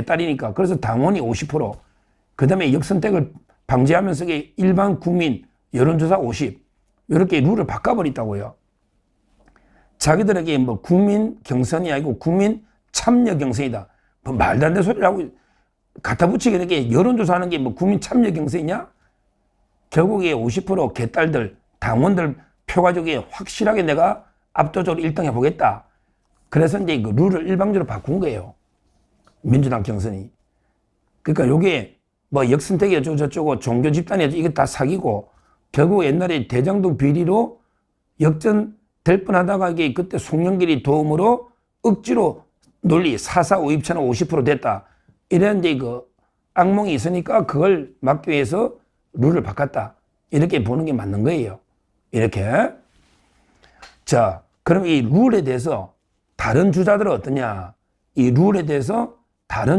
개딸이니까. 그래서 당원이 50%. 그 다음에 역선택을 방지하면서 일반 국민 여론조사 50. 이렇게 룰을 바꿔버렸다고요. 자기들에게 뭐 국민 경선이 아니고 국민 참여 경선이다. 뭐 말도 안 되는 소리를 하고 갖다 붙이게 이렇게 여론조사하는 게 뭐 국민 참여 경선이냐? 결국에 50% 개딸들, 당원들 표 가지고 확실하게 내가 압도적으로 1등 해보겠다. 그래서 이제 그 룰을 일방적으로 바꾼 거예요. 민주당 경선이. 그러니까 요게 뭐 역선택이 어쩌고 저쩌고 종교 집단이 어쩌고 이거 다 사기고 결국 옛날에 대장동 비리로 역전 될 뻔하다가 이게 그때 송영길이 도움으로 억지로 논리 4사 5입차는 50% 됐다. 이제 그 악몽이 있으니까 그걸 막기 위해서 룰을 바꿨다. 이렇게 보는 게 맞는 거예요. 이렇게. 자, 그럼 이 룰에 대해서 다른 주자들은 어떠냐? 이 룰에 대해서 다른